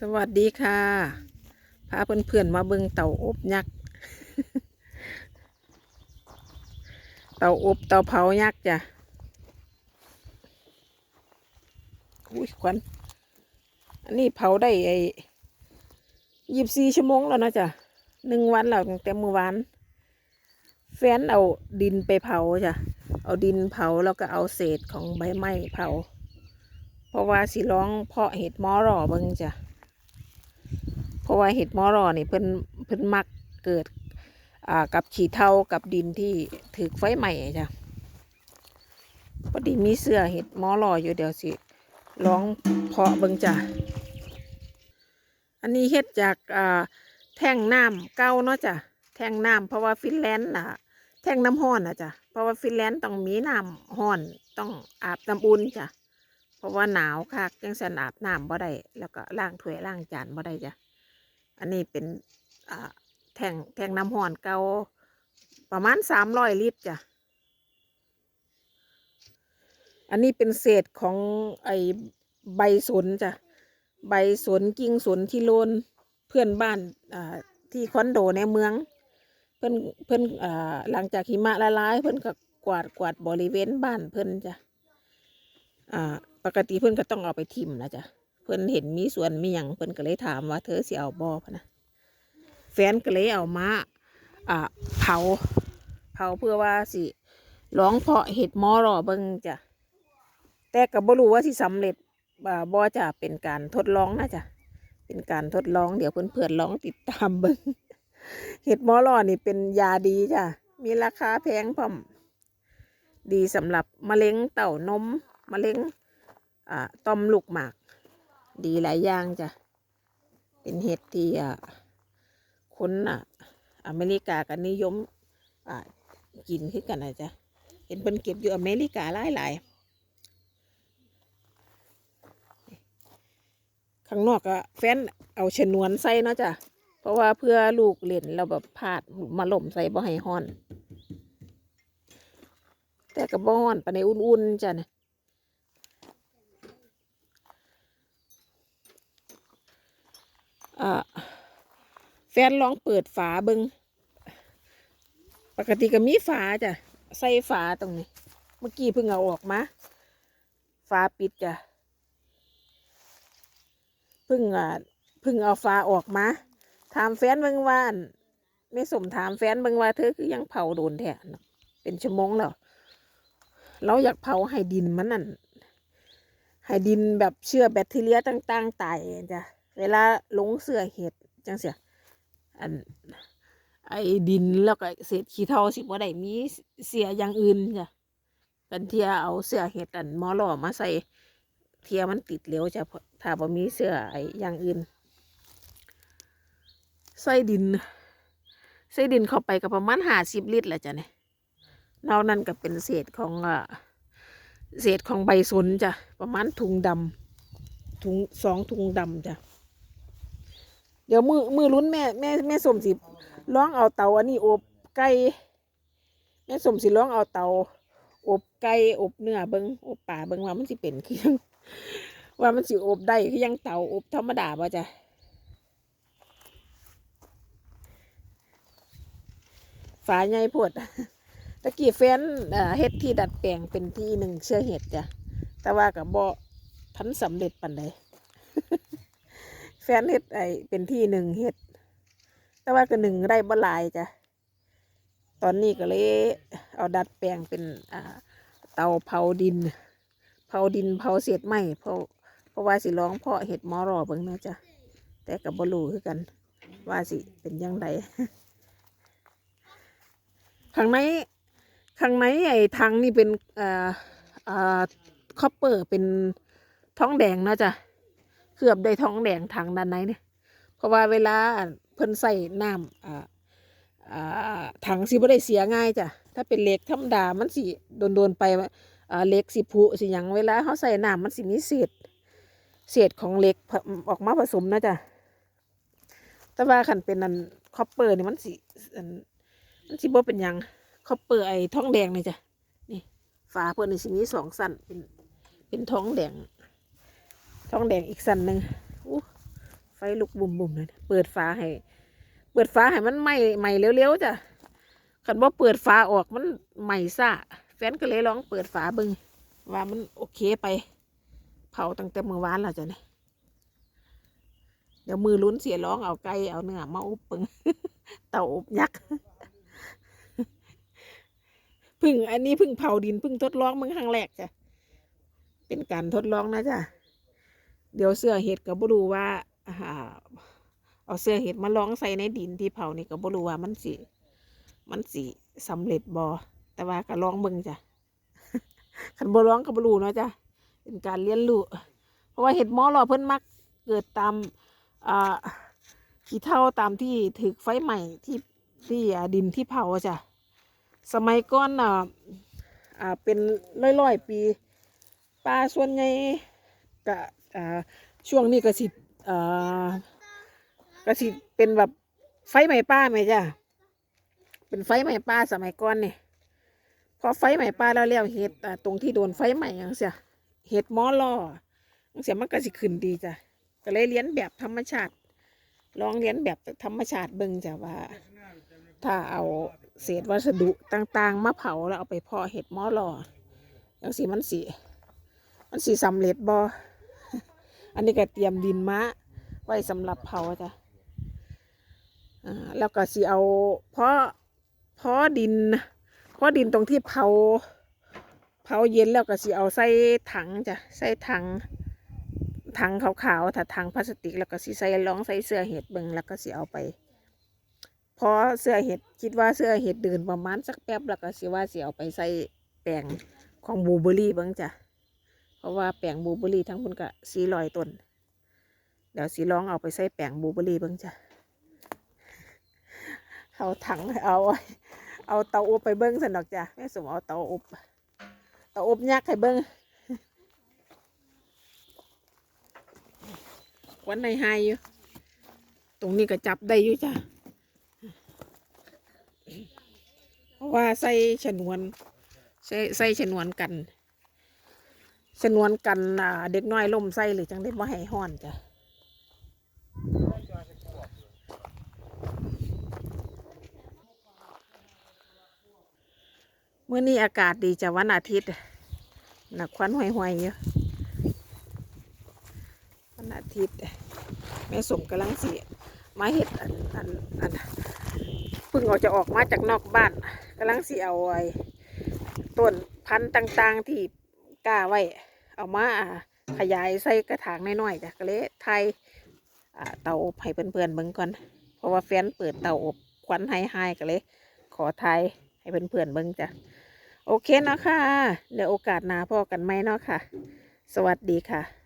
สวัสดีค่ะพาเพื่อนๆมาเบิ่งเต่าอบยักษ์เต่าอบเต่าเผายักษ์จ้ะอุ้ยควันอันนี้เผาได้ไอ้ยี่สิบสี่ชั่วโมงแล้วนะจ้ะหนึ่งวันแล้วตั้งแต่เมื่อวานแฟนเอาดินไปเผาจ้ะเอาดินเผาแล้วก็เอาเศษของใบไม้เผา เพราะว่าสิร้องเพาะเห็ดมอรอเบิ่งจ้ะ เพราะว่าเห็ดมอรอนี่เพิ่นเพิ่นมักเกิดอ่ากับขี้เถ้ากับดินที่ถือไฟใหม่จ้ะพอดีมีเสื้อเห็ดมอรออยู่เดี๋ยวสิลองเพาะเบิ่งจ้ะอันนี้เฮ็ดจากอ่าแท่งน้ำเก่าเนาะจ้ะแท่งน้ำเพราะว่าฟินแลนด์น่ะ แท่งน้ำห้อนนะจ้ะเพราะว่าฟินแลนด์ต้องมีน้ำห้อนต้องอาบน้ำอุ่นจ้ะเพราะว่าหนาวค่ะจังสันอาบน้ำบ่ได้แล้วก็ล้างถ้วยล้างจานบ่ได้จ้ะ อันนี้เป็นแท่งแท่งน้ำห้อนเก่าประมาณสามร้อยลิตรจ้ะ อันนี้เป็นเศษของไอใบสนจ้ะ ใบสนกิ่งสนที่โลนเพื่อนบ้านที่คอนโดในเมือง เพิ่อนเพิ่นอ่าหลังจากหิมะละลาย เพิ่อนก็กวาดกวาดบริเวณบ้านเพิ่อนจ้ะปกติเพิ่อนก็ต้องเอาไปทิมนะจ๊ะ เพิ่นเห็นมีสวนมีหยังเพิ่นก็เลยถามว่าเธอสิเอาบ่พะนะแฟนก็เลยเอามาอ่าเผาเผาเพื่อว่าสิร้องเพาะเห็ดมอรอเบิ่งจ้ะแต่ก็บ่รู้ว่าสิสำเร็จบ่าบ่จะเป็นการทดลองนะจ๊ะเป็นการทดลองเดี๋ยวเพื่อนๆลองติดตามเบิ่งเห็ดมอรอนี่เป็นยาดีจ้ะมีราคาแพงพร้อมดีสำหรับมะเร็งเต้านมมะเร็งอ่าต่อมลูกหมาก ดีหลายอย่างจ้ะ เป็นเห็ดที่อ่าคนอะ อเมริกากันนิยมอ่ากินขึ้นกันนะจ๊ะ เห็นเพิ่นเก็บอยู่อเมริกาหลายหลายๆข้างนอกก็แฟนเอาชนวนใส่เนาะจ้ะ เพราะว่าเพื่อลูกเล่นเราแบบพาดมาล่มใส่บ่ให้ฮ้อน แต่ก็บ่ฮ้อนปในอุ่นๆจ้ะนะ อ่า แฟนลองเปิดฝาเบิงปกติก็มีฝาจ้ะ ใส่ฝาตรงนี้ เมื่อกี้เพิ่งเอาออกมา ฝาปิดจ้ะ เพิ่งอ่าเพิ่งเอาฝาออกมา ถามแฟนเบิงว่านไม่สมถามแฟนเบิงว่าเธอคือยังเผาโดนแท้เนาะเป็นชั่วโมงแล้ว เราอยากเผาให้ดินมันนั่นให้ดินแบบเชื้อแบคทีเรียต่าง ๆ ตายจ้ะ เวลาลงเสือเห็ดจังเสียอันไอ้ดินแล้วก็เศษขี้เถ้าสิบ่ได้มีเสียอย่างอื่นจ้ะกันเทียเอาเสือเห็ดอันมอหล่อมาใส่เทียมันติดเหลวจ้ะถ้าบ่มีเสือไอ้อย่างอื่น ใส่ดิน ใส่ดินเข้าไปก็ประมาณห้าสิบลิตรแหละจ้ะเนี่ยนอกนั้นก็เป็นเศษของอ่าเศษของใบสนจ้ะประมาณถุงดำถุงสองถุงดำจ้ะ เดี๋ยวมือมือลุ้นแม่แม่แม่สมสิร้องเอาเตาอันนี้อบไก่แม่สมสิร้องเอาเตาอบไก่อบเนื้อเบิงอบป่าเบิงว่ามันสิเป็นคือยังว่ามันสิอบได้คือยังเตาอบธรรมดาป่ะจ้ะฝาใหญ่พดตะกี้แฟนเฮ็ดที่ดัดแปลงเป็นที่หนึ่งเชื่อเห็ดจ้ะแต่ว่ากับบ่ทันสำเร็จปันใด แฟนเฮ็ดไอเป็นที่หนึ่งเฮ็ด แต่ว่าก็หนึ่งได้บ่หลายจ้ะ ตอนนี้ก็เลยเอาดัดแปลงเป็นอ่าเตาเผาดิน เผาดินเผาเศษไม้เพราะเพราะว่าสิร้องเพาะเห็ดมอรอเบิ่งนะจ้ะ แต่กับบ่รู้คือกัน ว่าสิเป็นยังไงข้างในข้างในไอ้ถังนี่เป็นอ่าอ่าคอปเปอร์เป็นท้องแดงนะจ้ะ เคลือบได้วยทองแดงทางด้านในเนี่ยเพราะว่าเวลาเพิ่นใส่น้ำอ่าอ่าถังสิบ่ได้เสียง่ายจ้ะถ้าเป็นเหล็กธรรมดามันสิโดนๆไปอ่าเหล็กสิผุสิหยังเวลาเขาใส่น้ำมันสิมีเศษเศษของเหล็กออกมาผสมนะจ้ะแต่ว่าคันเป็นนันคอปเปอร์นี่มันสิอันมันสิบ่เป็นหยังคอปเปอร์ไอ้ทองแดงนี่จ้ะนี่ฝาเพิ่นนี่สิมีสองสั้นเป็นเป็นท้องแดง ทองแดงอีกสันหนึ่งไฟลุกบุ่มๆเลย เปิดฝาให้ เปิดฝาให้มันไหม้ใหม่เร็วๆจ้ะคันว่าเปิดฝาออกมันใหม่ซ่าแฟนก็เลยลองเปิดฝาบิ่งว่ามันโอเคไป เผาตั้งแต่เมื่อวานแล้วจ้ะเนี่ยเดี๋ยวมือลุ้นเสียร้องเอาไก่เอาเนื้อมาอบปิงเตาอบยักษ์พึ่งอันนี้พึ่งเผาดินพึ่งทดลองมึงครั้งแรกจ้ะเป็นการทดลองนะจ้ะ เดี๋ยวเสื้อเห็ดก็บ่รู้ว่าอ่าเอาเสื้อเห็ดมาลองใส่ในดินที่เผานี่ก็บ่รู้ว่ามันสิมันสิสำเร็จบ่แต่ว่าก็ลองเบิ่งจ้ะคันบ่ลองก็บ่รู้เนาะจ้ะเป็นการเรียนรู้เพราะว่าเห็ดมอรอเพิ่นมักเกิดตามอ่าขี้เถ้าตามที่ถึกไฟใหม่ที่ที่ดินที่เผาอะจ้ะสมัยก่อนอะอ่าเป็นร้อยๆปีปลาส่วนใหญ่ก็ ช่วงนี้ก็สิอ่าก็สิเป็นแบบไฟไหม้ป่าไหมจ้ะเป็นไฟไหม้ป่าสมัยก่อนเนี่ยพอไฟไหม้ป่าแล้วแล้วเห็ดตรงที่โดนไฟไหม้อย่างเสียเห็ดหมอล่อจังเสียมันก็สิขึ้นดีจ้ะก็เลยเรียนแบบธรรมชาติลองเรียนแบบธรรมชาติเบิ่งจ้ะว่า ถ้าเอาเศษวัสดุต่างๆมาเผาแล้วเอาไปพาะเห็ดหมอลออย่างสีมันสีมันสีสำเร็จบอ อันนี้ก็เตรียมดินมะไว้สำหรับเผาจ้ะอ่าแล้วก็สีเอาเพาะเพาะดินเพาะดินตรงที่เผา เผาเย็นแล้วก็สีเอาใส่ถังจ้ะใส่ถังถังขาวๆถ้าถังพลาสติก แล้วก็สีใส่รองใส่เสื้อเห็ดเบิงแล้วก็สีเอาไปพอเสื้อเห็ดคิดว่าเสื้อเห็ดเดินประมาณสักแป๊บแล้วก็สิว่าสิเอาไปใส่แปลงของบูเบอรี่เบ้างจ้ะ ราะว่าแปลงบูเบอรี่ทั้งพุ่นก็สี่ร้อยต้น เดี๋ยวสิลองเอาไปใส่แปลงบูเบอรี่เบ้างจ้ะ เอาถังเอา เอาเตาอบไปเบิ้งสนดอกจ้ะแม่สมเอาเตาอบ เตาอบยักษ์ให้เบิ้งควันในไฮอยู่ ตรงนี้ก็จับได้อยู่จ้ะ เพราะว่าใส่ฉนวน ใส่ใส่ฉนวนกัน ฉนวนกันอ่าเด็กน้อยล่มใส่หรือจังได้บ่ให้ห้อนจ้ะเมื่อนี้อากาศดีจ้ะวันอาทิตย์หนักควันห่วยๆอยู่วันอาทิตย์แม่สมกำลังเสียมาเห็ดอันอันอันเพิ่งออกจะออกมาจากนอกบ้านกำลังสิเอาไอ้ต้นพันธุ์ต่าง ๆ ที่กล้าไว้ เอามาขยายใส่กระถางน้อยๆจ้ะก็เลยไทยเตาอบให้เพื่อนๆเบิ่งก่อน เพราะว่าแฟนเปิดเตาอบควันไฮๆก็เลย ขอไทยให้เพื่อนๆเบิ่งจ้ะโอเคเนาะค่ะเดี๋ยวโอกาสหน้าพอกันไหมเนาะค่ะ สวัสดีค่ะ